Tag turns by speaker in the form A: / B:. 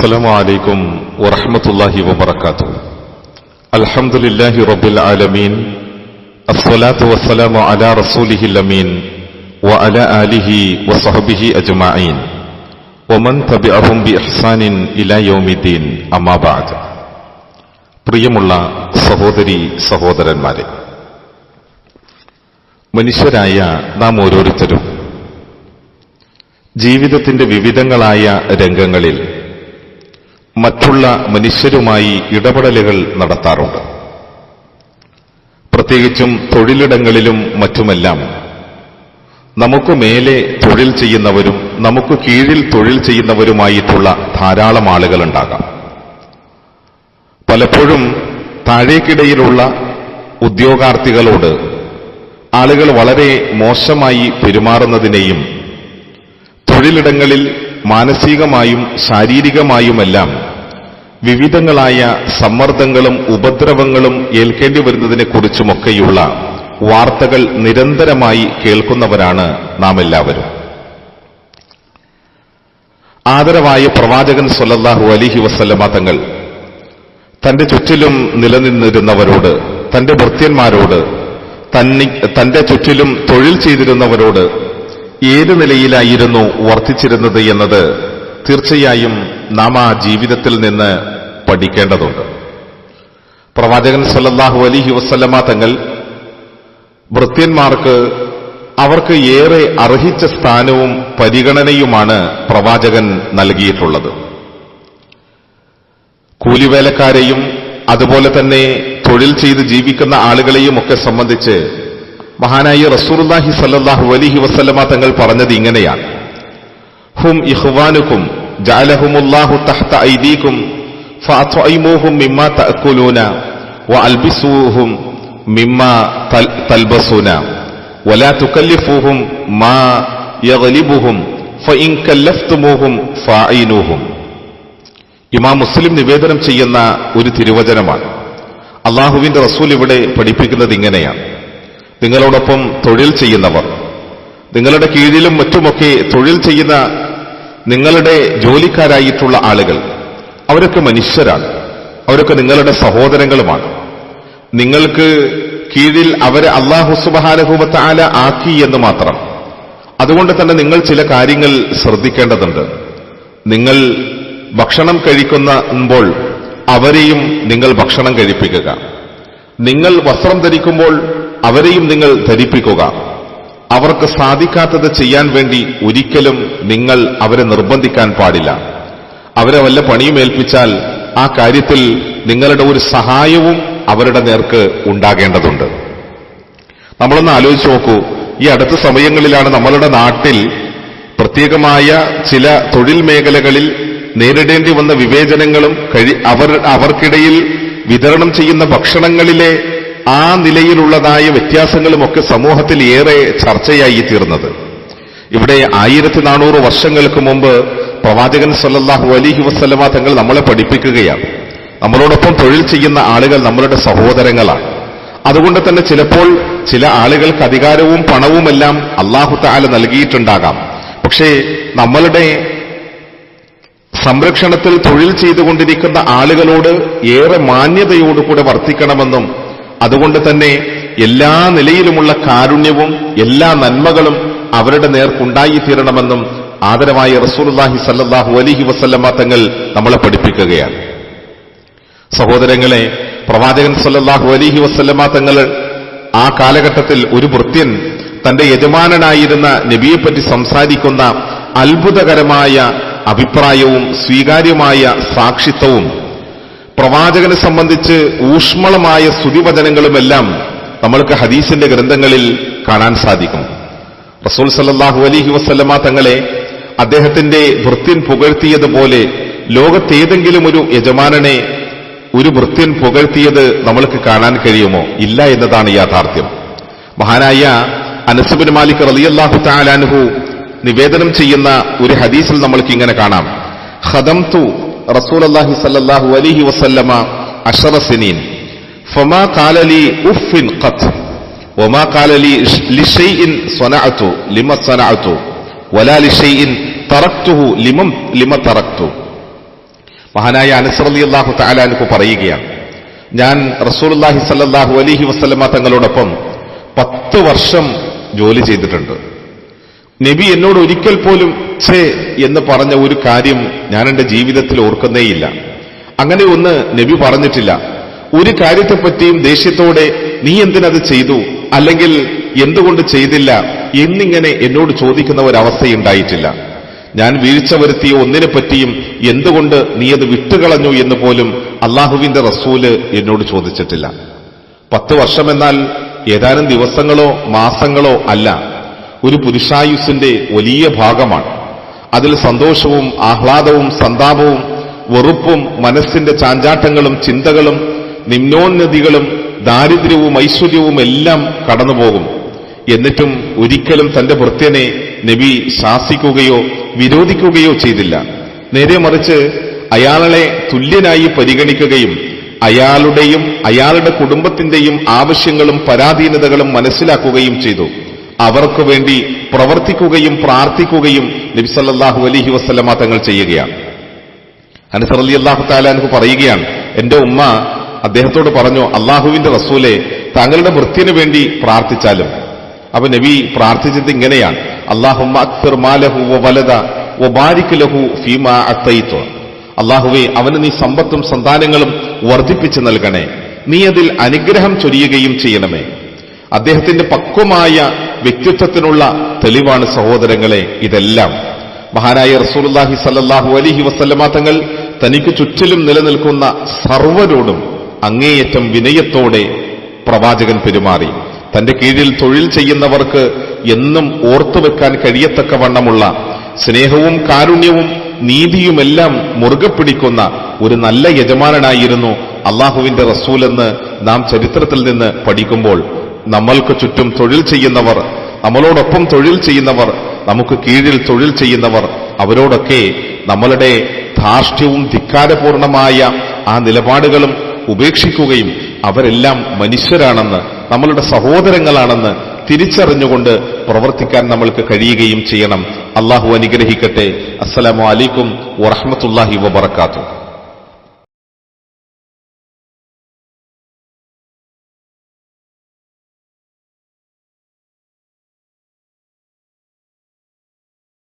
A: السلام عليكم ورحمة الله وبركاته الحمد لله رب العالمين الصلاة والسلام على رسوله الأمين وعلى آله وصحبه أجمعين ومن تبعهم بإحسان إلى يوم الدين أما بعد പ്രിയമുള്ള സഹോദരി സഹോദരന്മാരെ മനുഷ്യരായ നാം ഓരോരുത്തരും ജീവിതത്തിന്റെ വിവിധങ്ങളായ രംഗങ്ങളിൽ മറ്റുള്ള മനുഷ്യരുമായി ഇടപെടലുകൾ നടത്താറുണ്ട്. പ്രത്യേകിച്ചും തൊഴിലിടങ്ങളിലും മറ്റുമെല്ലാം. നമുക്ക് മേലെ തൊഴിൽ ചെയ്യുന്നവരും നമുക്ക് കീഴിൽ തൊഴിൽ ചെയ്യുന്നവരുമായിട്ടുള്ള ധാരാളം ആളുകളുണ്ടാകാം. പലപ്പോഴും താഴേക്കിടയിലുള്ള ഉദ്യോഗാർത്ഥികളോട് ആളുകൾ വളരെ മോശമായി പെരുമാറുന്നതിനെയും തൊഴിലിടങ്ങളിൽ മാനസികമായും ശാരീരികമായുമെല്ലാം വിവിധങ്ങളായ സമ്മർദ്ദങ്ങളും ഉപദ്രവങ്ങളും ഏൽക്കേണ്ടി വരുന്നതിനെക്കുറിച്ചുമൊക്കെയുള്ള വാർത്തകൾ നിരന്തരമായി കേൾക്കുന്നവരാണ് നാം എല്ലാവരും. ആദരവായ പ്രവാചകൻ സൊല്ലാഹു അലിഹി വസ്ലമ തങ്ങൾ തന്റെ ചുറ്റിലും നിലനിന്നിരുന്നവരോട് തന്റെ ഭൃത്യന്മാരോട് തന്നെ തന്റെ ചുറ്റിലും തൊഴിൽ ചെയ്തിരുന്നവരോട് ഏത് നിലയിലായിരുന്നു വർത്തിച്ചിരുന്നത് എന്നത് തീർച്ചയായും നാം ആ ജീവിതത്തിൽ നിന്ന് പഠിക്കേണ്ടതുണ്ട്. പ്രവാചകൻ സല്ലാഹു അലിഹി വസ്ലമ തങ്ങൾ ഭൃത്യന്മാർക്ക് അവർക്ക് ഏറെ അർഹിച്ച സ്ഥാനവും പരിഗണനയുമാണ് പ്രവാചകൻ നൽകിയിട്ടുള്ളത്. കൂലിവേലക്കാരെയും അതുപോലെ തന്നെ തൊഴിൽ ചെയ്ത് ജീവിക്കുന്ന ആളുകളെയും ഒക്കെ സംബന്ധിച്ച് മഹാനായി റസൂർലാഹി സല്ലാഹു അലിഹി വസ്ലമ തങ്ങൾ പറഞ്ഞത് ഇങ്ങനെയാണ്. ഹും ഇഹ്വാനുക്കും ജാലഹുമുല്ലാഹു തഹ്ത ഐദീക്കും മിമ്മ മിമ്മ തൽബസൂന ഇമാം മുസ്ലിം നിവേദനം ചെയ്യുന്ന ഒരു തിരുവചനമാണ്. അള്ളാഹുവിന്റെ റസൂൽ ഇവിടെ പഠിപ്പിക്കുന്നത് ഇങ്ങനെയാണ്. നിങ്ങളോടൊപ്പം തൊഴിൽ ചെയ്യുന്നവർ നിങ്ങളുടെ കീഴിലും മറ്റുമൊക്കെ തൊഴിൽ ചെയ്യുന്ന നിങ്ങളുടെ ജോലിക്കാരായിട്ടുള്ള ആളുകൾ അവരൊക്കെ മനുഷ്യരാണ്. അവരൊക്കെ നിങ്ങളുടെ സഹോദരങ്ങളുമാണ്. നിങ്ങൾക്ക് കീഴിൽ അവരെ അള്ളാഹു സുബഹാനുഭൂമത്ത ആക്കി എന്ന് മാത്രം. അതുകൊണ്ട് തന്നെ നിങ്ങൾ ചില കാര്യങ്ങൾ ശ്രദ്ധിക്കേണ്ടതുണ്ട്. നിങ്ങൾ ഭക്ഷണം കഴിക്കുമ്പോൾ അവരെയും നിങ്ങൾ ഭക്ഷണം കഴിപ്പിക്കുക. നിങ്ങൾ വസ്ത്രം ധരിക്കുമ്പോൾ അവരെയും നിങ്ങൾ ധരിപ്പിക്കുക. അവർക്ക് സാധിക്കാത്തത് ചെയ്യാൻ വേണ്ടി ഒരിക്കലും നിങ്ങൾ അവരെ നിർബന്ധിക്കാൻ പാടില്ല. അവരെ വല്ല പണിയും ഏൽപ്പിച്ചാൽ ആ കാര്യത്തിൽ നിങ്ങളുടെ ഒരു സഹായവും അവരുടെ നേർക്ക് ഉണ്ടാകേണ്ടതുണ്ട്. നമ്മളൊന്ന് ആലോചിച്ച് നോക്കൂ. ഈ അടുത്ത സമയങ്ങളിലാണ് നമ്മളുടെ നാട്ടിൽ പ്രത്യേകമായ ചില തൊഴിൽ മേഖലകളിൽ നേരിടേണ്ടി വന്ന വിവേചനങ്ങളും കഴി അവർ അവർക്കിടയിൽ വിതരണം ചെയ്യുന്ന ഭക്ഷണങ്ങളിലെ ആ നിലയിലുള്ളതായ വ്യത്യാസങ്ങളുമൊക്കെ സമൂഹത്തിൽ ഏറെ ചർച്ചയായി തീർന്നത്. ഇവിടെ ആയിരത്തി നാനൂറ് വർഷങ്ങൾക്ക് മുമ്പ് പ്രവാചകൻ സല്ലാഹു അലിഹി വസ്ലമ തങ്ങൾ നമ്മളെ പഠിപ്പിക്കുകയാണ്. നമ്മളോടൊപ്പം തൊഴിൽ ചെയ്യുന്ന ആളുകൾ നമ്മളുടെ സഹോദരങ്ങളാണ്. അതുകൊണ്ട് തന്നെ ചിലപ്പോൾ ചില ആളുകൾക്ക് അധികാരവും പണവുമെല്ലാം അള്ളാഹു താല നൽകിയിട്ടുണ്ടാകാം. പക്ഷേ നമ്മളുടെ സംരക്ഷണത്തിൽ തൊഴിൽ ചെയ്തുകൊണ്ടിരിക്കുന്ന ആളുകളോട് ഏറെ മാന്യതയോടുകൂടെ വർത്തിക്കണമെന്നും അതുകൊണ്ട് തന്നെ എല്ലാ നിലയിലുമുള്ള കാരുണ്യവും എല്ലാ നന്മകളും അവരുടെ നേർക്കുണ്ടായിത്തീരണമെന്നും ആദരവായ റസൂർലാഹി സല്ലാഹു അലിഹി വസല്ലമ്മ തങ്ങൾ നമ്മളെ പഠിപ്പിക്കുകയാണ്. സഹോദരങ്ങളെ പ്രവാചകൻ സല്ലാഹു അലിഹി വസല്ലമ്മ തങ്ങൾ ആ കാലഘട്ടത്തിൽ ഒരു വൃത്യൻ തന്റെ യജമാനനായിരുന്ന നബിയെപ്പറ്റി സംസാരിക്കുന്ന അത്ഭുതകരമായ അഭിപ്രായവും സ്വീകാര്യമായ സാക്ഷിത്വവും പ്രവാചകനെ സംബന്ധിച്ച് ഊഷ്മളമായ സ്തുതിവചനങ്ങളുമെല്ലാം നമ്മൾക്ക് ഹദീസിന്റെ ഗ്രന്ഥങ്ങളിൽ കാണാൻ സാധിക്കും. റസൂൽ സല്ലാഹു അലിഹി വസ്ല്ലമ തങ്ങളെ അദ്ദേഹത്തിന്റെ വൃത്യൻ പുകഴ്ത്തിയതുപോലെ ലോകത്തേതെങ്കിലും ഒരു യജമാനനെ ഒരു വൃത്യൻ പുകഴ്ത്തിയത് നമ്മൾക്ക് കാണാൻ കഴിയുമോ? ഇല്ല എന്നതാണ് യാഥാർത്ഥ്യം. മഹാനായ അനസബുൻ മാലിക് റലിയല്ലാഹു താലാനുഹു നിവേദനം ചെയ്യുന്ന ഒരു ഹദീസിൽ നമ്മൾക്ക് ഇങ്ങനെ കാണാം. ഹദം തു റസൂൽ അള്ളാഹി സല്ലാഹു അലിഹി വസല്ലമ അഷറസിനീൻ ഫമാ കാലലി ഉഫിൻ ഖത്ത് ഒമാ കാലലി ലിഷൈൻ സ്വനഅത്തു. ലിമ സ്വനഅത്തു. മഹാനായ അനസറലി അള്ളാഹു താലാനുക്ക് പറയുകയാണ് ഞാൻ റസൂൽല്ലാഹി സല്ലാഹു അലഹി വസ്ലമ തങ്ങളോടൊപ്പം പത്ത് വർഷം ജോലി ചെയ്തിട്ടുണ്ട്. നബി എന്നോട് ഒരിക്കൽ പോലും ഛേ എന്ന് പറഞ്ഞ ഒരു കാര്യം ഞാൻ എന്റെ ജീവിതത്തിൽ ഓർക്കുന്നേയില്ല. അങ്ങനെ ഒന്ന് നബി പറഞ്ഞിട്ടില്ല. ഒരു കാര്യത്തെപ്പറ്റിയും ദേഷ്യത്തോടെ നീ എന്തിനത് ചെയ്തു? അല്ലെങ്കിൽ എന്തുകൊണ്ട് ചെയ്തില്ല എന്നിങ്ങനെ എന്നോട് ചോദിക്കുന്ന ഒരവസ്ഥയുണ്ടായിട്ടില്ല. ഞാൻ വീഴ്ച വരുത്തിയ ഒന്നിനെ പറ്റിയും എന്തുകൊണ്ട് നീ അത് വിട്ടുകളഞ്ഞു എന്ന് പോലും അള്ളാഹുവിന്റെ റസൂൽ എന്നോട് ചോദിച്ചിട്ടില്ല. പത്ത് വർഷമെന്നാൽ ഏതാനും ദിവസങ്ങളോ മാസങ്ങളോ അല്ല ഒരു പുരുഷായുസിന്റെ വലിയ ഭാഗമാണ്. അതിൽ സന്തോഷവും ആഹ്ലാദവും സന്താപവും വെറുപ്പും മനസ്സിന്റെ ചാഞ്ചാട്ടങ്ങളും ചിന്തകളും നിമ്നോന്നതികളും ദാരിദ്ര്യവും ഐശ്വര്യവും എല്ലാം കടന്നുപോകും. എന്നിട്ടും ഒരിക്കലും തന്റെ ഭൃത്യനെ നബി ശാസിക്കുകയോ വിരോധിക്കുകയോ ചെയ്തില്ല. നേരെ മറിച്ച് അയാളെ തുല്യനായി പരിഗണിക്കുകയും അയാളുടെയും അയാളുടെ കുടുംബത്തിന്റെയും ആവശ്യങ്ങളും പരാധീനതകളും മനസ്സിലാക്കുകയും ചെയ്തു. അവർക്ക് വേണ്ടി പ്രവർത്തിക്കുകയും പ്രാർത്ഥിക്കുകയും നബി നബിസല്ലാഹു അലഹി വസ്ലമ തങ്ങൾ ചെയ്യുകയാണ്. അനസർ അലി അള്ളാഹു താലാൻഹു പറയുകയാണ് എന്റെ ഉമ്മ അദ്ദേഹത്തോട് പറഞ്ഞു അള്ളാഹുവിന്റെ റസൂലെ താങ്കളുടെ വൃത്തിന് വേണ്ടി പ്രാർത്ഥിച്ചാലും. അപ്പൊ നബി പ്രാർത്ഥിച്ചത് ഇങ്ങനെയാണ് അള്ളാഹുവെ അവന് നീ സമ്പത്തും സന്താനങ്ങളും വർദ്ധിപ്പിച്ചു നൽകണേ നീ അതിൽ അനുഗ്രഹം ചൊരിയുകയും ചെയ്യണമേ. അദ്ദേഹത്തിന്റെ പക്വമായ വ്യക്തിത്വത്തിനുള്ള തെളിവാണ് സഹോദരങ്ങളെ ഇതെല്ലാം. മഹാനായ റസൂലുല്ലാഹി സല്ലാഹു അലിഹി വസല്ലമ തങ്ങൾ തനിക്ക് ചുറ്റിലും നിലനിൽക്കുന്ന സർവരോടും അങ്ങേയറ്റം വിനയത്തോടെ പ്രവാചകൻ പെരുമാറി. തന്റെ കീഴിൽ തൊഴിൽ ചെയ്യുന്നവർക്ക് എന്നും ഓർത്തുവെക്കാൻ കഴിയത്തക്കവണ്ണമുള്ള സ്നേഹവും കാരുണ്യവും നീതിയുമെല്ലാം മുറുകെ പിടിക്കുന്ന ഒരു നല്ല യജമാനനായിരുന്നു അള്ളാഹുവിന്റെ റസൂലെന്ന് നാം ചരിത്രത്തിൽ നിന്ന് പഠിക്കുമ്പോൾ. നമ്മൾക്ക് ചുറ്റും തൊഴിൽ ചെയ്യുന്നവർ നമ്മളോടൊപ്പം തൊഴിൽ ചെയ്യുന്നവർ നമുക്ക് കീഴിൽ തൊഴിൽ ചെയ്യുന്നവർ അവരോടൊക്കെ നമ്മളുടെ ധാർഷ്ട്യവും ധിക്കാരപൂർണമായ ആ നിലപാടുകളും ഉപേക്ഷിക്കുകയും അവരെല്ലാം മനുഷ്യരാണെന്ന് നമ്മളുടെ സഹോദരങ്ങളാണെന്ന് തിരിച്ചറിഞ്ഞുകൊണ്ട് പ്രവർത്തിക്കാൻ നമ്മൾക്ക് കഴിയുകയും ചെയ്യണം. അള്ളാഹു അനുഗ്രഹിക്കട്ടെ. അസ്സലാമു അലൈക്കും വറഹമത്തല്ലാഹി വബർക്കാത്തു